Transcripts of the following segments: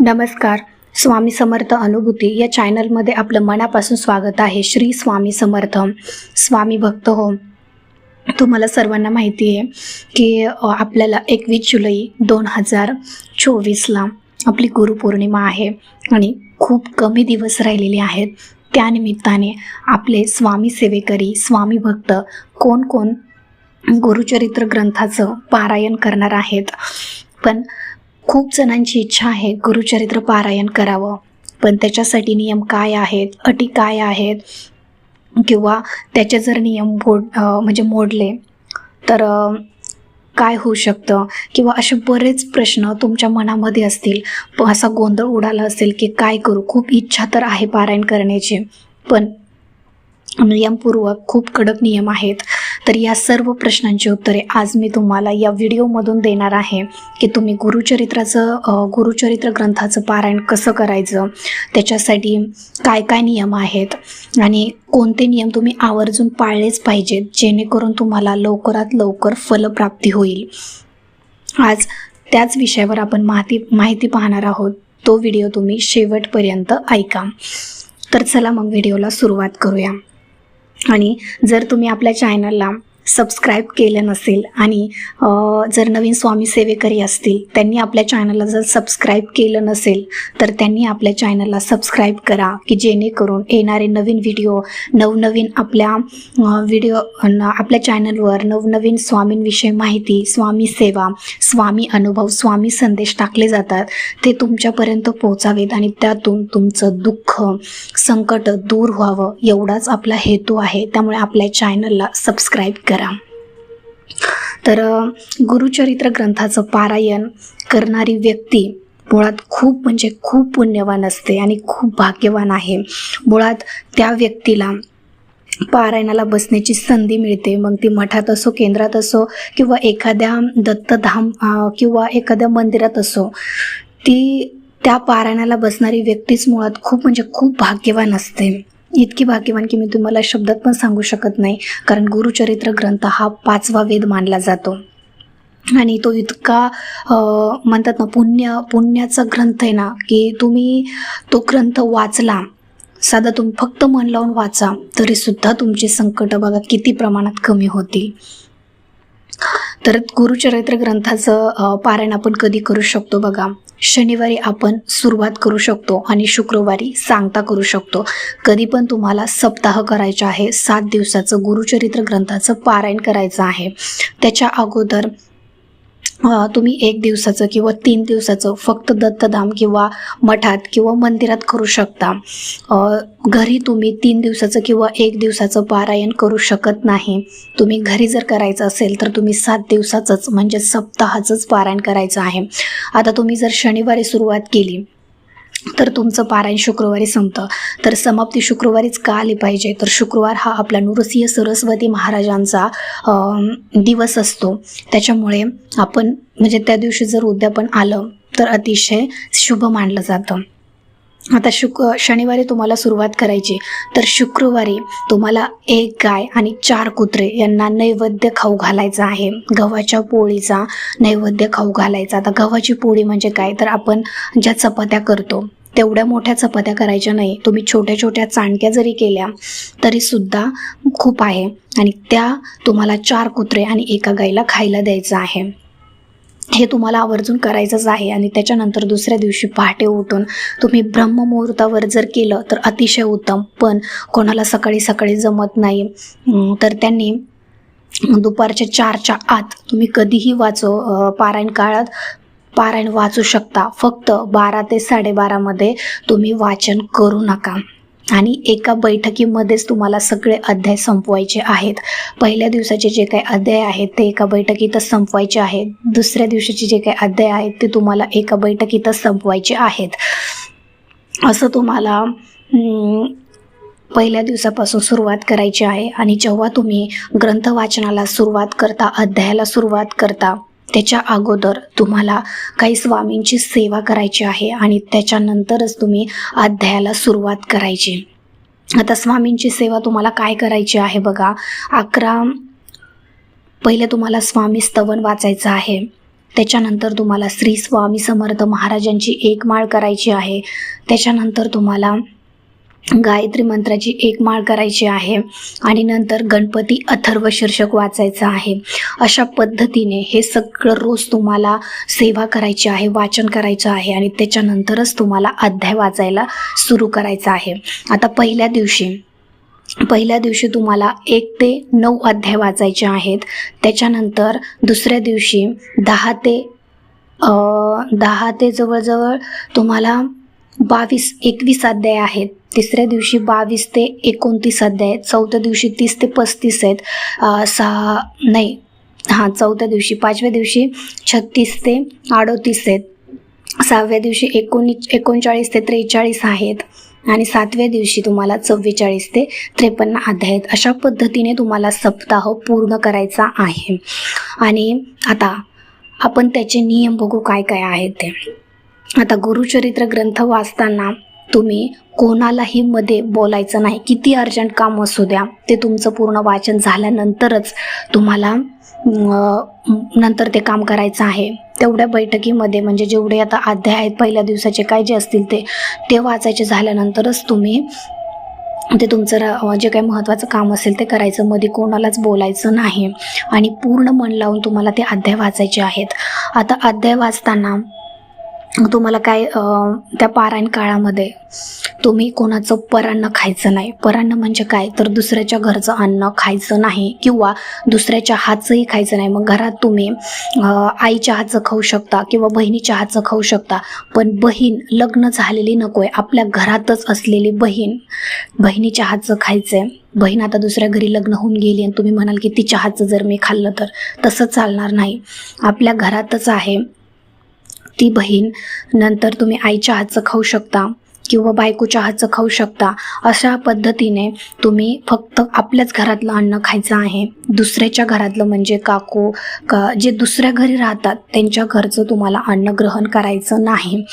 नमस्कार. स्वामी समर्थ अनुभूती या चॅनलमध्ये आपलं मनापासून स्वागत आहे. श्री स्वामी समर्थ. स्वामी भक्त हो. तुम्हाला सर्वांना माहिती आहे की आपल्याला एकवीस जुलै दोन हजार चोवीसला आपली गुरुपौर्णिमा आहे आणि खूप कमी दिवस राहिलेले आहेत. त्यानिमित्ताने आपले स्वामी सेवेकरी स्वामी भक्त कोण कोण गुरुचरित्र ग्रंथाचं पारायण करणार आहेत. पण खूप जणांची इच्छा आहे गुरुचरित्र पारायण करावं. पण त्याच्यासाठी नियम काय आहेत? अटी काय आहेत? किंवा त्याचे जर नियम मोड म्हणजे मोडले तर काय होऊ शकतं? किंवा असे बरेच प्रश्न तुमच्या मनामध्ये असतील. असा गोंधळ उडाला असेल की काय करू? खूप इच्छा तर आहे पारायण करण्याची. पण नियमपूर्वक खूप कडक नियम आहेत. तर या सर्व प्रश्नांची उत्तरे आज मी तुम्हाला या व्हिडिओमधून देणार आहे की तुम्ही गुरुचरित्राचं गुरुचरित्र ग्रंथाचं पारायण कसं करायचं त्याच्यासाठी काय काय नियम आहेत आणि कोणते नियम तुम्ही आवर्जून पाळलेच पाहिजेत जेणेकरून तुम्हाला लवकरात लवकर फलप्राप्ती होईल. आज त्याच विषयावर आपण माहिती माहिती पाहणार आहोत. तो व्हिडिओ तुम्ही शेवटपर्यंत ऐका. तर चला मग व्हिडिओला सुरुवात करूया. आणि जर तुम्ही आपल्या चॅनलला सबस्क्राईब केलं नसेल आणि जर नवीन स्वामी सेवेकरी असतील त्यांनी आपल्या चॅनलला जर सबस्क्राईब केलं नसेल तर त्यांनी आपल्या चॅनलला सबस्क्राईब करा की जेणेकरून येणारे नवीन व्हिडिओ नवनवीन आपल्या व्हिडिओ न- आपल्या चॅनलवर नवनवीन स्वामींविषयी माहिती स्वामी सेवा स्वामी अनुभव स्वामी संदेश टाकले जातात ते तुमच्यापर्यंत पोहोचावेत आणि त्यातून तुमचं दुःख संकट दूर व्हावं एवढाच आपला हेतू आहे. त्यामुळे आपल्या चॅनलला सबस्क्राईब करा. तर गुरुचरित्र ग्रंथाचं पारायण करणारी व्यक्ती मुळात खूप म्हणजे खूप पुण्यवान असते आणि खूप भाग्यवान आहे. मुळात त्या व्यक्तीला पारायणाला बसण्याची संधी मिळते. मग ती मठात असो केंद्रात असो किंवा एखाद्या दत्तधाम किंवा एखाद्या मंदिरात असो ती त्या पारायणाला बसणारी व्यक्तीच मुळात खूप म्हणजे खूप भाग्यवान असते. इतकी भाग्यवान की मी तुम्हाला शब्दात पण सांगू शकत नाही. कारण गुरुचरित्र ग्रंथ हा पाचवा वेद मानला जातो. आणि तो इतका म्हणतात ना पुण्य पुण्याचा ग्रंथ आहे ना की तुम्ही तो ग्रंथ वाचला साधा तुम्ही फक्त मन लावून वाचा तरी सुद्धा संकट बघा किती प्रमाणात कमी होतील. तर गुरुचरित्र ग्रंथाचं पारायण आपण कधी करू शकतो बघा. शनिवारी आपण सुरुवात करू शकतो आणि शुक्रवारी सांगता करू शकतो. कधी पण तुम्हाला सप्ताह करायचा आहे सात दिवसाचं गुरुचरित्र ग्रंथाचं पारायण करायचं आहे. त्याच्या अगोदर तुम्ही एक दिवसाचं किंवा तीन दिवसाचं फक्त दत्तधाम किंवा मठात किंवा मंदिरात करू शकता. घरी तुम्ही तीन दिवसाचं किंवा एक दिवसाचं पारायण करू शकत नाही. तुम्ही घरी जर करायचं असेल तर तुम्ही सात दिवसाचंच म्हणजे सप्ताहाचंच पारायण करायचं आहे. आता तुम्ही जर शनिवारी सुरुवात केली तर तुमचं पारायण शुक्रवारी संपतं. तर समाप्ती शुक्रवारीच का आली पाहिजे? तर शुक्रवार हा आपला नृसिंह सरस्वती महाराजांचा दिवस असतो. त्याच्यामुळे आपण म्हणजे त्या दिवशी जर उद्यापन आलं तर अतिशय शुभ मानलं जातं. आता शुक शनिवारी तुम्हाला सुरुवात करायची तर शुक्रवारी तुम्हाला एक गाय आणि चार कुत्रे यांना नैवेद्य खाऊ घालायचा आहे. गव्हाच्या पोळीचा नैवेद्य खाऊ घालायचा. आता गव्हाची पोळी म्हणजे काय? तर आपण ज्या चपात्या करतो तेवढ्या मोठ्या चपात्या करायच्या नाही. तुम्ही छोट्या छोट्या चाणक्या जरी केल्या तरी सुद्धा खूप आहे. आणि त्या तुम्हाला चार कुत्रे आणि एका गायीला खायला द्यायचं आहे. हे तुम्हाला आवर्जून करायचंच आहे आणि त्याच्यानंतर दुसऱ्या दिवशी पहाटे उठून तुम्ही ब्रह्ममुहूर्तावर जर केलं तर अतिशय उत्तम. पण कोणाला सकाळी सकाळी जमत नाही. तर त्यांनी दुपारच्या चारच्या आत तुम्ही कधीही वाचो पारायण काळात पारायण वाचू शकता. फक्त बारा ते साडेबारामध्ये तुम्ही वाचन करू नका. आणि एका बैठकीमध्येच तुम्हाला सगळे अध्याय संपवायचे आहेत. पहिल्या दिवसाचे जे काही अध्याय आहेत ते एका बैठकीतच संपवायचे आहेत. दुसऱ्या दिवशीचे जे काही अध्याय आहेत ते तुम्हाला एका बैठकीतच संपवायचे आहेत. असं तुम्हाला पहिल्या दिवसापासून सुरुवात करायची आहे. आणि जेव्हा तुम्ही ग्रंथ वाचनाला सुरुवात करता अध्यायाला सुरुवात करता त्याच्या अगोदर तुम्हाला काही स्वामींची सेवा करायची आहे आणि त्याच्यानंतरच तुम्ही अध्यायाला सुरुवात करायची. आता स्वामींची सेवा तुम्हाला काय करायची आहे बघा. अकरा पहिले तुम्हाला स्वामी स्तवन वाचायचं आहे. त्याच्यानंतर तुम्हाला श्री स्वामी समर्थ महाराजांची एक माळ करायची आहे. त्याच्यानंतर तुम्हाला गायत्री मंत्राची एक माळ करायची आहे आणि नंतर गणपती अथर्व शीर्षक वाचायचं आहे. अशा पद्धतीने हे सगळं रोज तुम्हाला सेवा करायची आहे वाचन करायचं आहे आणि त्याच्यानंतरच तुम्हाला अध्याय वाचायला सुरू करायचं आहे. आता पहिल्या दिवशी पहिल्या दिवशी तुम्हाला एक ते नऊ अध्याय वाचायचे आहेत. त्याच्यानंतर दुसऱ्या दिवशी दहा ते दहा ते जवळजवळ तुम्हाला बावीस एकवीस अध्याय आहेत. तिसऱ्या दिवशी बावीस ते एकोणतीस अध्याय आहेत चौथ्या दिवशी तीस ते पस्तीस आहेत. सहा नाही हां चौथ्या दिवशी पाचव्या दिवशी छत्तीस ते अडोतीस आहेत. सहाव्या दिवशी एकोणीस एकोणचाळीस ते त्रेचाळीस आहेत. आणि सातव्या दिवशी तुम्हाला चव्वेचाळीस ते त्रेपन्न अध्याय आहेत. अशा पद्धतीने तुम्हाला सप्ताह पूर्ण करायचा आहे. आणि आता आपण त्याचे नियम बघू काय काय आहेत ते. आता गुरुचरित्र ग्रंथ वाचताना तुम्ही कोणालाही मध्ये बोलायचं नाही. किती अर्जंट काम असू द्या ते तुमचं पूर्ण वाचन झाल्यानंतरच तुम्हाला नंतर ते काम करायचं आहे. तेवढ्या बैठकीमध्ये म्हणजे जेवढे आता अध्याय आहेत पहिल्या दिवसाचे काय जे असतील ते ते वाचायचे झाल्यानंतरच तुम्ही ते तुमचं जे काही महत्त्वाचं काम असेल ते करायचं. मध्ये कोणालाच बोलायचं नाही. आणि पूर्ण मन लावून तुम्हाला ते अध्याय वाचायचे आहेत. आता अध्याय वाचताना तुम्हाला काय त्या पारायण काळामध्ये तुम्ही कोणाचं परान्न खायचं नाही. परान्न म्हणजे काय? तर दुसऱ्याच्या घरचं अन्न खायचं नाही किंवा दुसऱ्याच्या हातचंही खायचं नाही. मग घरात तुम्ही आईच्या हातचं खाऊ शकता किंवा बहिणीच्या हातचं खाऊ शकता. पण बहीण लग्न झालेली नको आहे आपल्या घरातच असलेली बहीण बहिणीच्या हातचं खायचं आहे बहीण आता दुसऱ्या घरी लग्न होऊन गेली आणि तुम्ही म्हणाल की तिच्या हातचं जर मी खाल्लं तर तसं चालणार नाही. आपल्या घरातच आहे. ती बहीण नंतर तुम्ही आईच्या हातचं खाऊ शकता किंवा बायकोच्या हातचं खाऊ शकता. अशा पद्धतीने तुम्ही फक्त आपल्याच घरातलं अन्न खायचं आहे. दुसऱ्याच्या घरातलं म्हणजे काकू का जे दुसऱ्या घरी राहतात त्यांच्या घरचं तुम्हाला अन्न ग्रहण करायचं नाही.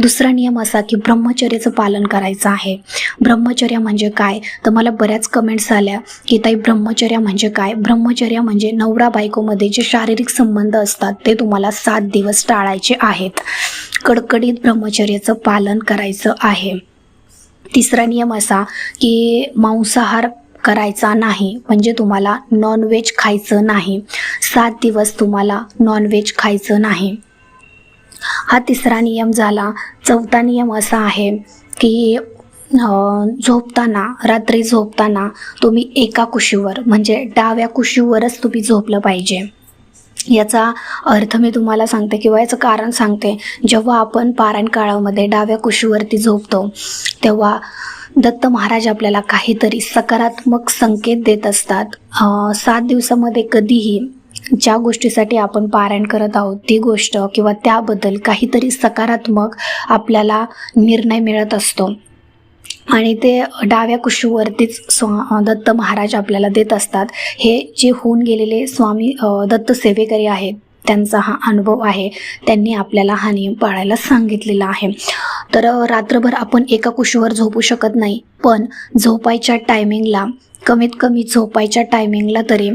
दुसरा नियम असा की ब्रह्मचर्याचं पालन करायचं आहे. ब्रह्मचर्य म्हणजे काय? तर मला बऱ्याच कमेंट्स आल्या की ताई ब्रह्मचर्य म्हणजे काय? ब्रह्मचर्य म्हणजे नवरा बायकोमध्ये जे शारीरिक संबंध असतात ते तुम्हाला सात दिवस टाळायचे आहेत. कडकडीत ब्रह्मचर्याचं पालन करायचं आहे. तिसरा नियम असा की मांसाहार करायचा नाही म्हणजे तुम्हाला नॉनव्हेज खायचं नाही. सात दिवस तुम्हाला नॉनव्हेज खायचं नाही. हा तिसरा नियम झाला. चौथा नियम असा आहे की झोपताना रात्री झोपताना तुम्ही एका कुशीवर म्हणजे डाव्या कुशीवरच तुम्ही झोपलं पाहिजे. याचा अर्थ मी तुम्हाला सांगते किंवा याचं कारण सांगते. जेव्हा आपण पारायण काळामध्ये डाव्या कुशीवरती झोपतो तेव्हा दत्त महाराज आपल्याला काहीतरी सकारात्मक संकेत देत असतात. सात दिवसामध्ये कधीही ज्या गोष्टीसाठी आपण पारायण करत आहोत ती गोष्ट किंवा त्याबद्दल काहीतरी सकारात्मक आपल्याला निर्णय मिळत असतो. आणि ते डाव्या कुशीवरतीच स्वा दत्त महाराज आपल्याला देत असतात. हे जे होऊन गेलेले स्वामी दत्त सेवेकरी आहेत त्यांचा हा अनुभव आहे. त्यांनी आपल्याला हा नियम पाळायला सांगितलेला आहे. तर रात्रभर आपण एका कुशीवर झोपू शकत नाही पण झोपायच्या टायमिंगला कमीत कमी झोपायच्या टायमिंगला तरी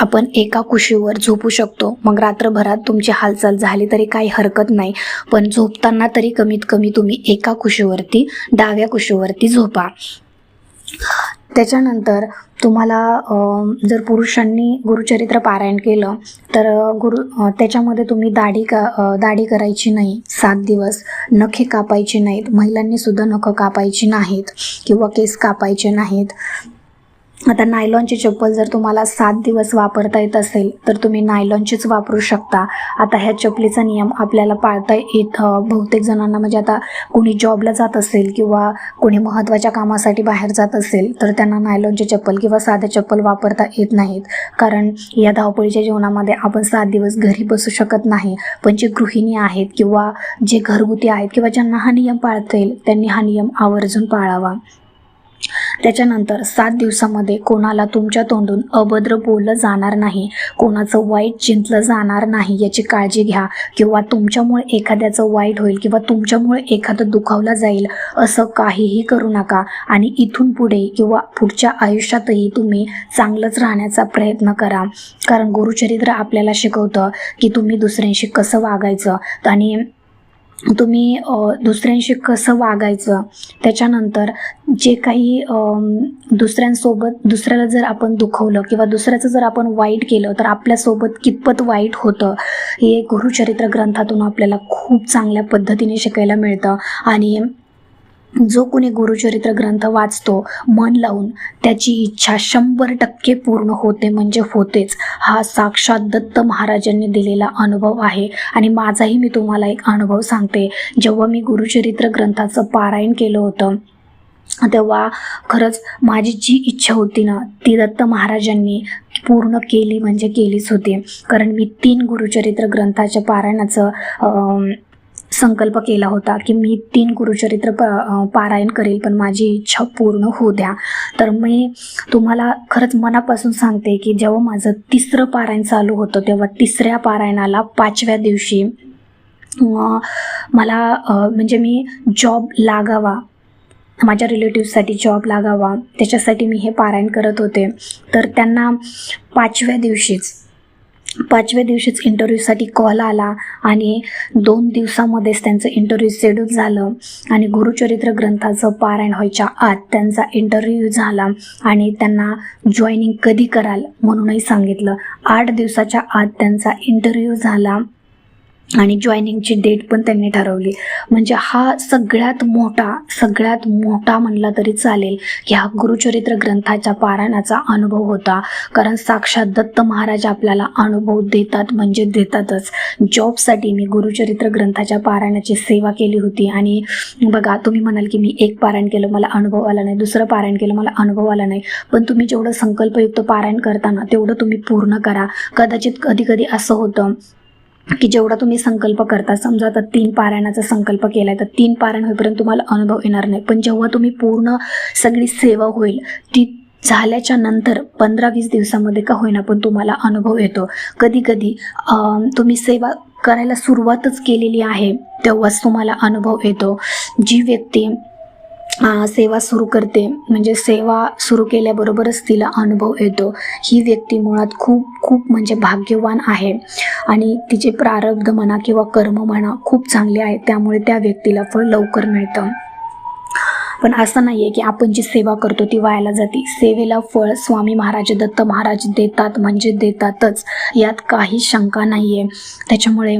आपण एका कुशीवर झोपू शकतो. मग रात्रभरात तुमची हालचाल झाली तरी काही हरकत नाही. पण झोपताना तरी कमीत कमी तुम्ही एका कुशीवरती डाव्या कुशीवरती झोपा. त्याच्यानंतर तुम्हाला जर पुरुषांनी गुरुचरित्र पारायण केलं तर गुरु त्याच्यामध्ये तुम्ही दाढी का दाढी करायची नाही. सात दिवस नखे कापायचे नाहीत. महिलांनी सुद्धा नखं कापायची नाहीत किंवा केस कापायचे नाहीत. आता नायलॉनची चप्पल जर तुम्हाला सात दिवस वापरता येत असेल तर तुम्ही नायलॉनचीच वापरू शकता. आता ह्या चपलीचा नियम आपल्याला पाळता येत बहुतेक जणांना म्हणजे आता कोणी जॉबला जात असेल किंवा कोणी महत्त्वाच्या कामासाठी बाहेर जात असेल तर त्यांना नायलॉनची चप्पल किंवा साध्या चप्पल वापरता येत नाहीत. कारण या धावपळीच्या जीवनामध्ये आपण सात दिवस घरी बसू शकत नाही. पण जे गृहिणी आहेत किंवा जे घरगुती आहेत किंवा ज्यांना हा नियम पाळता येईल त्यांनी हा नियम आवर्जून पाळावा. त्याच्यानंतर सात दिवसामध्ये कोणाला तुमच्या तोंडून अभद्र बोललं जाणार नाही कोणाचं वाईट चिंतलं जाणार नाही याची काळजी घ्या किंवा तुमच्यामुळे एखाद्याचं वाईट होईल किंवा तुमच्यामुळे एखादं दुखावलं जाईल असं काहीही करू नका आणि इथून पुढे किंवा पुढच्या आयुष्यातही तुम्ही चांगलंच राहण्याचा प्रयत्न करा. कारण गुरुचरित्र आपल्याला शिकवतं की तुम्ही दुसऱ्यांशी कसं वागायचं आणि तुम्ही दुसऱ्यांशी कसं वागायचं त्याच्यानंतर जे काही दुसऱ्यांसोबत दुसऱ्याला जर आपण दुखवलं किंवा दुसऱ्याचं जर आपण वाईट केलं तर आपल्यासोबत कितपत वाईट होतं हे गुरुचरित्र ग्रंथातून आपल्याला खूप चांगल्या पद्धतीने शिकायला मिळतं. आणि जो कोणी गुरुचरित्र ग्रंथ वाचतो मन लावून त्याची इच्छा शंभर टक्के पूर्ण होते म्हणजे होतेच. हा साक्षात दत्त महाराजांनी दिलेला अनुभव आहे. आणि माझाही मी तुम्हाला एक अनुभव सांगते. जेव्हा मी गुरुचरित्र ग्रंथाचं पारायण केलं होतं तेव्हा खरंच माझी जी इच्छा होती ना ती दत्त महाराजांनी पूर्ण केली म्हणजे केलीच होती. कारण मी तीन गुरुचरित्र ग्रंथाच्या पारायणाचं संकल्प केला होता की मी तीन गुरुचरित्र प पारायण करेल पण माझी इच्छा पूर्ण होऊ द्या. तर मी तुम्हाला खरंच मनापासून सांगते की जेव्हा माझं तिसरं पारायण चालू होतं तेव्हा तिसऱ्या पारायणाला पाचव्या दिवशी मला म्हणजे मी जॉब लागावा माझ्या रिलेटिव्हसाठी जॉब लागावा त्याच्यासाठी मी हे पारायण करत होते. तर त्यांना पाचव्या दिवशीच पाचव्या दिवशीच इंटरव्ह्यूसाठी कॉल आला आणि दोन दिवसामध्येच त्यांचं इंटरव्ह्यू शेड्यूल झालं आणि गुरुचरित्र ग्रंथाचं पारायण व्हायच्या आत त्यांचा इंटरव्ह्यू झाला आणि त्यांना जॉईनिंग कधी कराल म्हणूनही सांगितलं. आठ दिवसाच्या आत त्यांचा इंटरव्ह्यू झाला. आणि जॉईनिंगची डेट पण त्यांनी ठरवली. म्हणजे हा सगळ्यात मोठा सगळ्यात मोठा म्हणला तरी चालेल की हा गुरुचरित्र ग्रंथाच्या पारायणाचा अनुभव होता. कारण साक्षात दत्त महाराज आपल्याला अनुभव देतात म्हणजे देतातच. जॉबसाठी मी गुरुचरित्र ग्रंथाच्या पारायणाची सेवा केली होती आणि बघा तुम्ही म्हणाल की मी एक पारायण केलं मला अनुभव आला नाही दुसरं पारायण केलं मला अनुभव आला नाही. पण तुम्ही जेवढं संकल्पयुक्त पारायण करताना तेवढं तुम्ही पूर्ण करा. कदाचित कधी कधी असं होतं की जेवढा तुम्ही संकल्प करता समजा आता तीन पारायणाचा संकल्प केला आहे तर तीन पारायण होईपर्यंत तुम्हाला अनुभव येणार नाही. पण जेव्हा तुम्ही पूर्ण सगळी सेवा होईल ती झाल्याच्यानंतर पंधरा वीस दिवसामध्ये का होईना पण तुम्हाला अनुभव येतो. कधी कधी तुम्ही सेवा करायला सुरुवातच केलेली आहे तेव्हाच तुम्हाला अनुभव येतो. जी व्यक्ती सेवा सुरू करते. म्हणजे सेवा सुरू केल्याबरोबरच तिला अनुभव येतो. ही व्यक्ती मुळात खूप खूप म्हणजे भाग्यवान आहे. आणि तिचे प्रारब्ध म्हणा किंवा कर्म म्हणा खूप चांगले आहे त्यामुळे त्या व्यक्तीला फळ लवकर मिळतं. पण असं नाही आहे की आपण जी सेवा करतो ती वायाला जाते. सेवेला फळ स्वामी महाराज दत्त महाराज देतात म्हणजे देतातच. यात काही शंका नाही आहे त्याच्यामुळे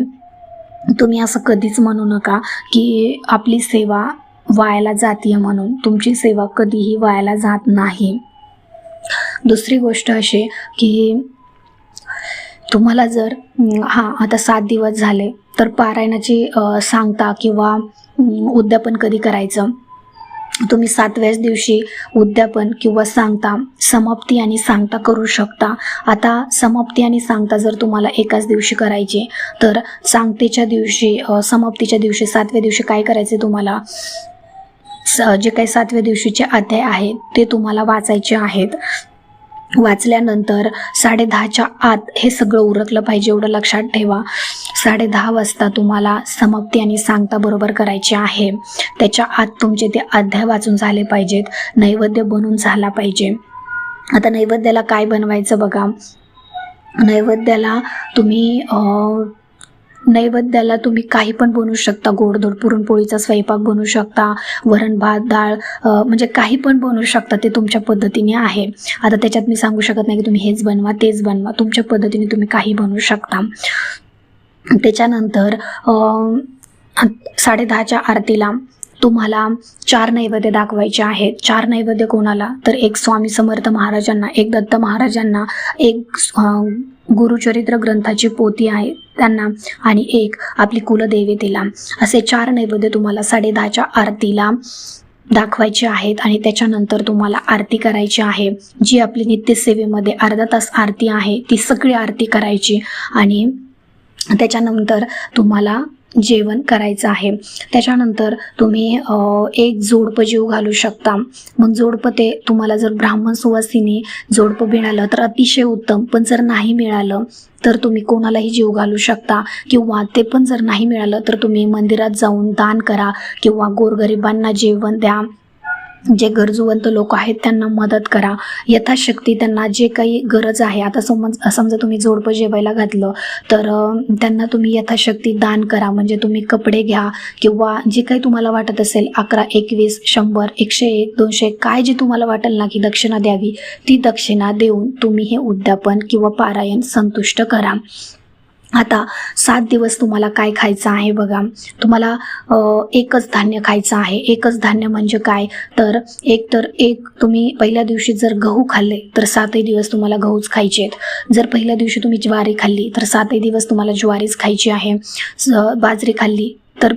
तुम्ही असं कधीच म्हणू नका की आपली सेवा वायाला जातीय म्हणून तुमची सेवा कधीही वायाला जात नाही. दुसरी गोष्ट अशी की तुम्हाला जर हां आता सात दिवस झाले तर पारायणाची सांगता किंवा उद्यापन कधी करायचं? तुम्ही सातव्याच दिवशी उद्यापन किंवा सांगता समाप्ती आणि सांगता करू शकता. आता समाप्ती आणि सांगता जर तुम्हाला एकाच दिवशी करायची तर सांगतेच्या दिवशी समाप्तीच्या दिवशी सातव्या दिवशी काय करायचे तुम्हाला? स जे काही सातव्या दिवशीचे अध्याय आहेत ते तुम्हाला वाचायचे आहेत. वाचल्यानंतर साडेदहाच्या आत हे सगळं उरकलं पाहिजे एवढं लक्षात ठेवा. साडेदहा वाजता तुम्हाला समाप्ती आणि सांगता बरोबर करायची आहे. त्याच्या आत तुमचे ते अध्याय वाचून झाले पाहिजेत. नैवेद्य बनून झाला पाहिजे. आता नैवेद्याला काय बनवायचं बघा. नैवेद्याला तुम्ही नैवेद्याला तुम्ही काही पण बनवू शकता. गोडधोड पुरणपोळीचा स्वयंपाक बनवू शकता. वरण भात डाळ म्हणजे काही पण बनवू शकता. ते तुमच्या पद्धतीने आहे. आता त्याच्यात मी सांगू शकत नाही की तुम्ही हेच बनवा तेच बनवा. तुमच्या पद्धतीने तुम्ही काही बनवू शकता. त्याच्यानंतर साडेदहाच्या आरतीला तुम्हाला चार नैवेद्य दाखवायचे आहेत. चार नैवेद्य कोणाला? तर एक स्वामी समर्थ महाराजांना एक दत्त महाराजांना एक गुरुचरित्र ग्रंथाची पोती आहे त्यांना आणि एक आपली कुलदेवतेला. असे चार नैवेद्य तुम्हाला साडेदहाच्या आरतीला दाखवायचे आहेत आणि त्याच्यानंतर तुम्हाला आरती करायची आहे. जी आपली नित्यसेवेमध्ये अर्धा तास आरती आहे ती सगळी आरती करायची आणि त्याच्यानंतर तुम्हाला जेवण करायचं आहे. त्याच्यानंतर तुम्ही एक जोडपं जीव घालू शकता. मग जोडपं ते तुम्हाला जर ब्राह्मण सुवासिनी जोडपं मिळालं तर अतिशय उत्तम. पण जर नाही मिळालं तर तुम्ही कोणालाही जीव घालू शकता. किंवा ते पण जर नाही मिळालं तर तुम्ही मंदिरात जाऊन दान करा. किंवा गोरगरिबांना जेवण द्या. जे गरजूवंत लोक आहेत त्यांना मदत करा. यथाशक्ती त्यांना जे काही गरज आहे आता समज समजा तुम्ही जोडपं जेवायला घातलं तर त्यांना तुम्ही यथाशक्ती दान करा. म्हणजे तुम्ही कपडे घ्या किंवा जे काही तुम्हाला वाटत असेल अकरा एकवीस शंभर एकशे एक दोनशे काय जे तुम्हाला वाटेल ना की दक्षिणा द्यावी ती दक्षिणा देऊन तुम्ही हे उद्यापन किंवा पारायण संतुष्ट करा. आता सात दिवस तुम्हाला काय खायचं आहे बघा. तुम्हाला एकच धान्य खायचं आहे. एकच धान्य म्हणजे काय? तर एक तर एक तुम्ही पहिल्या दिवशी जर गहू खाल्ले तर सातही दिवस तुम्हाला गहूच खायचे आहेत. जर पहिल्या दिवशी तुम्ही ज्वारी खाल्ली तर सातही दिवस तुम्हाला ज्वारीच खायची आहे. स- बाजरी खाल्ली तर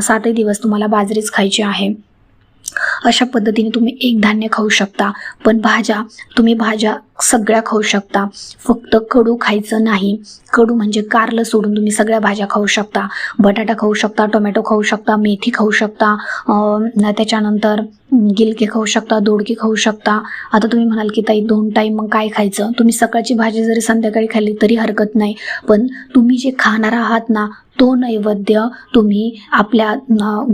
सातही दिवस तुम्हाला बाजरीच खायची आहे. अशा पद्धतीने तुम्ही एक धान्य खाऊ शकता पण भाज्या तुम्ही भाज्या सगळ्या खाऊ शकता. फक्त कडू खायचं नाही. कडू म्हणजे कारलं सोडून तुम्ही सगळ्या भाज्या खाऊ शकता. बटाटा खाऊ शकता टोमॅटो खाऊ शकता मेथी खाऊ शकता. त्याच्यानंतर गिलके खाऊ शकता दोडके खाऊ शकता. आता तुम्ही म्हणाल की ताई दोन टाईम मग काय खायचं? तुम्ही सकाळची भाजी जरी संध्याकाळी खाल्ली तरी हरकत नाही. पण तुम्ही जे खाणार आहात ना तो नैवेद्य तुम्ही आपल्या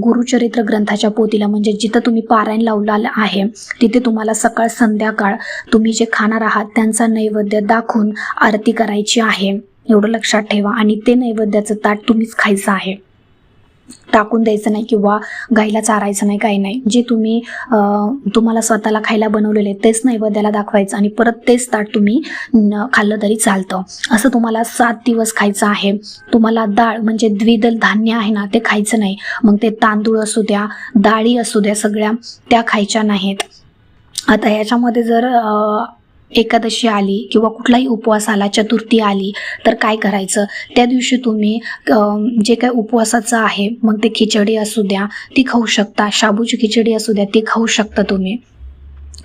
गुरुचरित्र ग्रंथाच्या पोतीला म्हणजे जिथं तुम्ही पारायण लावलेलं आहे तिथे तुम्हाला सकाळ संध्याकाळ तुम्ही जे खाणार आहात त्यांचा नैवेद्य दाखवून आरती करायची आहे. एवढं लक्षात ठेवा आणि ते नैवेद्याचं ताट तुम्हीच खायचं आहे. टाकून द्यायचं नाही किंवा गाईला चारायचं नाही काही नाही. जे तुम्ही तुम्हाला स्वतःला खायला बनवलेले तेच नैवेद्याला दाखवायचं आणि परत तेच ताट तुम्ही खाल्लं तरी चालतं. असं तुम्हाला सात दिवस खायचं आहे. तुम्हाला डाळ म्हणजे द्विदल धान्य आहे ना ते खायचं नाही. मग ते तांदूळ असू द्या डाळी असू द्या सगळ्या त्या खायच्या नाहीत. आता याच्यामध्ये जर एकादशी आली किंवा कुठलाही उपवास आला चतुर्थी आली तर काय करायचं? त्या दिवशी तुम्ही जे काय उपवासाचं आहे मग ते खिचडी असू द्या ती खाऊ शकता. शाबूची खिचडी असू द्या ती खाऊ शकता तुम्ही.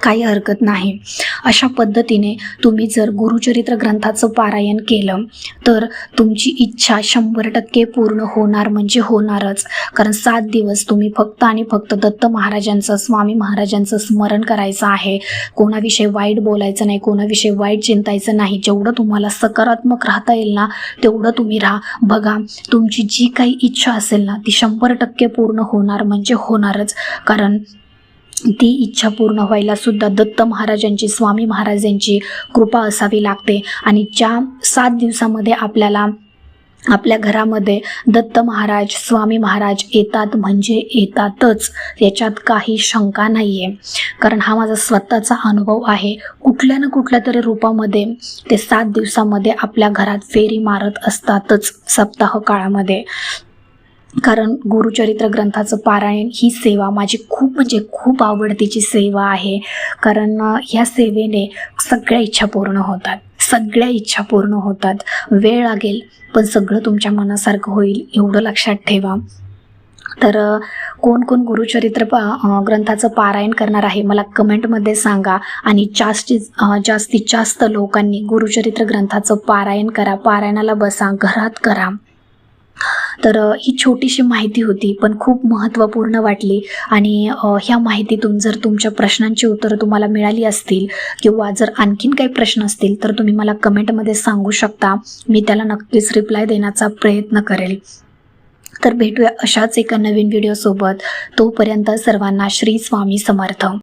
काही हरकत नाही. अशा पद्धतीने तुम्ही जर गुरुचरित्र ग्रंथाचं पारायण केलं तर तुमची इच्छा शंभर टक्के पूर्ण होणार म्हणजे होणारच. कारण सात दिवस तुम्ही फक्त आणि फक्त दत्त महाराजांचं स्वामी महाराजांचं स्मरण करायचं आहे. कोणाविषयी वाईट बोलायचं नाही कोणाविषयी वाईट चिंतायचं नाही. जेवढं तुम्हाला सकारात्मक राहता येईल ना तेवढं तुम्ही राहा. बघा तुमची जी काही इच्छा असेल ना ती शंभर टक्के पूर्ण होणार म्हणजे होणारच. कारण ती इच्छा पूर्ण व्हायला सुद्धा दत्त महाराजांची स्वामी महाराजांची कृपा असावी लागते. आणि ज्या सात दिवसामध्ये आपल्याला आपल्या घरामध्ये दत्त महाराज स्वामी महाराज येतात म्हणजे येतातच याच्यात काही शंका नाही आहे कारण हा माझा स्वतःचा अनुभव आहे. कुठल्या ना कुठल्या तरी रूपामध्ये ते सात दिवसामध्ये आपल्या घरात फेरी मारत असतातच सप्ताह काळामध्ये. कारण गुरुचरित्र ग्रंथाचं पारायण ही सेवा माझी खूप म्हणजे खूप आवडतीची सेवा आहे. कारण ह्या सेवेने सगळ्या इच्छा पूर्ण होतात. सगळ्या इच्छा पूर्ण होतात. वेळ लागेल पण सगळं तुमच्या मनासारखं होईल एवढं लक्षात ठेवा. तर कोण कोण गुरुचरित्र पा ग्रंथाचं पारायण करणार आहे मला कमेंटमध्ये सांगा. आणि जास्तीत जास्तीत जास्त लोकांनी गुरुचरित्र ग्रंथाचं पारायण करा. पारायणाला बसा घरात करा. तर ही छोटीशी माहिती होती पण खूप महत्त्वपूर्ण वाटली. आणि ह्या माहितीतून जर तुमच्या प्रश्नांची उत्तरं तुम्हाला मिळाली असतील किंवा जर आणखीन काही प्रश्न असतील तर तुम्ही मला कमेंटमध्ये सांगू शकता. मी त्याला नक्कीच रिप्लाय देण्याचा प्रयत्न करेल. तर भेटूया अशाच एका नवीन व्हिडिओसोबत तोपर्यंत सर्वांना श्री स्वामी समर्थ.